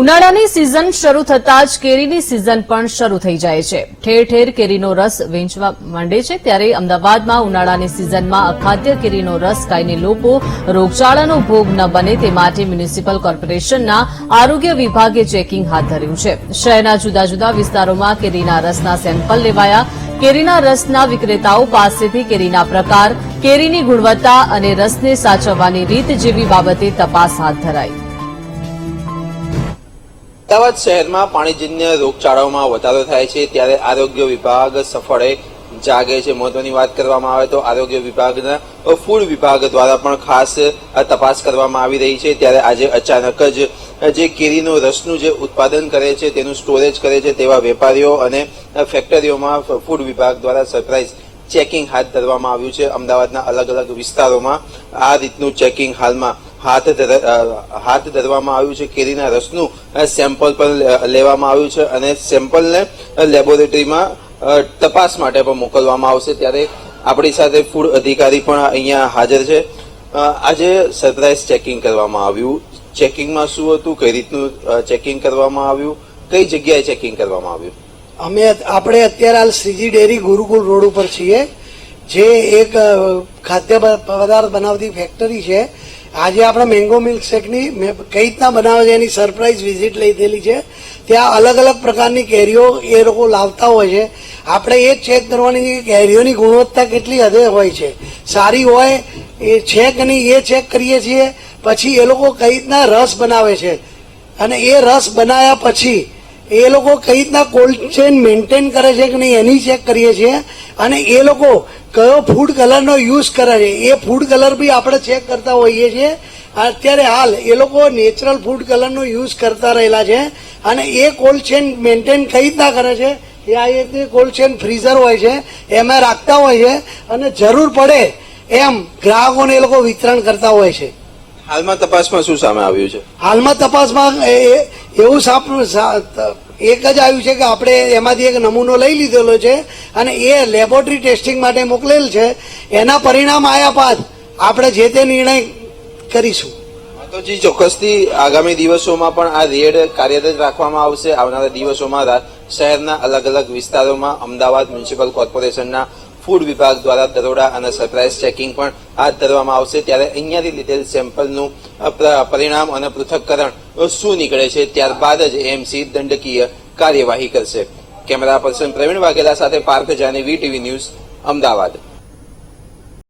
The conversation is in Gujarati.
ઉનાળાની સિઝન શરૂ થતાં જ કેરીની સિઝન પણ શરૂ થઈ જાય છે. ઠેર ઠેર કેરીનો રસ વેચવા માંડે છે ત્યારે અમદાવાદમાં ઉનાળાની સિઝનમાં અખાદ્ય કેરીનો રસ ખાઈને લોકો રોગચાળાનો ભોગ ન બને તે માટે મ્યુનિસિપલ કોર્પોરેશનના આરોગ્ય વિભાગે ચેકિંગ હાથ ધર્યું છે. શહેરના જુદા જુદા વિસ્તારોમાં કેરીના રસના સેમ્પલ લેવાયા. કેરીના રસના વિક્રેતાઓ પાસેથી કેરીના પ્રકાર, કેરીની ગુણવત્તા અને રસને સાચવવાની રીત જેવી બાબતે તપાસ હાથ ધરાઈ. અમદાવાદ શહેરમાં પાણીજન્ય રોગચાળાઓમાં વધારો થાય છે, ત્યારે આરોગ્ય વિભાગ સફળે જાગે છે. મહત્વની વાત કરવામાં આવે તો આરોગ્ય વિભાગના ફૂડ વિભાગ દ્વારા પણ ખાસ તપાસ કરવામાં આવી રહી છે. ત્યારે આજે અચાનક જ જે કેરીનો રસનું જે ઉત્પાદન કરે છે, તેનું સ્ટોરેજ કરે છે, તેવા વેપારીઓ અને ફેક્ટરીઓમાં ફૂડ વિભાગ દ્વારા સરપ્રાઇઝ ચેકિંગ હાથ ધરવામાં આવ્યું છે. અમદાવાદના અલગ અલગ વિસ્તારોમાં આ રીતનું ચેકિંગ હાલમાં હાથ હાથ ધરવામાં આવ્યું છે કેરીના રસનું સેમ્પલ પણ લેવામાં આવ્યું છે અને સેમ્પલને લેબોરેટરીમાં તપાસ માટે પણ મોકલવામાં આવશે. ત્યારે આપણી સાથે ફૂડ અધિકારી પણ અહીંયા હાજર છે. આજે સરપ્રાઇઝ ચેકિંગ કરવામાં આવ્યું. ચેકિંગમાં શું હતું, કઈ રીતનું ચેકિંગ કરવામાં આવ્યું, કઈ જગ્યાએ ચેકિંગ કરવામાં આવ્યું? અમે આપણે અત્યારે હાલ શ્રીજી ડેરી ગુરુકુળ રોડ ઉપર છીએ, જે એક ખાદ્ય પદાર્થ બનાવતી ફેક્ટરી છે. આજે આપણે મેંગો મિલ્કશેકની મેં કઈ રીતના બનાવે છે એની સરપ્રાઇઝ વિઝિટ લીધેલી છે. ત્યાં અલગ અલગ પ્રકારની કેરીઓ એ લોકો લાવતા હોય છે. આપણે એ ચેક કરવાની કે કેરીઓની ગુણવત્તા કેટલી હદે હોય છે. સારી હોય એ છે કે નહીં એ ચેક કરીએ છીએ, પછી એ લોકો કઈ રીતના રસ બનાવે છે. અને એ રસ બનાવ્યા પછી એ લોકો કઈ રીતના કોલ્ડ ચેન મેન્ટેન કરે છે કે નહીં એની ચેક કરીએ છીએ. અને એ લોકો કયો ફૂડ કલરનો યુઝ કરે છે, એ ફૂડ કલર બી આપણે ચેક કરતા હોઈએ છીએ. અત્યારે હાલ એ લોકો નેચરલ ફૂડ કલરનો યુઝ કરતા રહેલા છે અને એ કોલ્ડ ચેન મેન્ટેન કઈ રીતના કરે છે, એ આ રીતે કોલ્ડ ચેન ફ્રીઝર હોય છે, એમાં રાખતા હોય છે અને જરૂર પડે એમ ગ્રાહકોને એ લોકો વિતરણ કરતા હોય છે. હાલમાં તપાસમાં શું સામે આવ્યું છે? હાલમાં તપાસમાં એવું સાપ એક જ આવ્યું છે કે આપણે એમાંથી એક નમૂનો લઈ લીધેલો છે અને એ લેબોરેટરી ટેસ્ટિંગ માટે મોકલેલ છે. એના પરિણામ આવ્યા બાદ આપણે જે તે નિર્ણય કરીશું. તો જી ચોક્કસથી આગામી દિવસોમાં પણ આ રેડ કાર્યરત રાખવામાં આવશે. આવનારા દિવસોમાં શહેરના અલગ અલગ વિસ્તારોમાં અમદાવાદ મ્યુનિસિપલ કોર્પોરેશનના ફૂડ વિભાગ દ્વારા દરોડા અને સરપ્રાઇઝ ચેકિંગ પણ હાથ ધરવામાં આવશે. ત્યારે અહીંયાથી લીધેલ સેમ્પલનું પરિણામ અને પૃથ્થકરણ શું નીકળે છે? ત્યારબાદ જ એમસી દંડકીય કાર્યવાહી કરશે. કેમેરા પર્સન પ્રવીણ વાઘેલા સાથે પાર્થ જાની વીટીવી ન્યૂઝ, અમદાવાદ.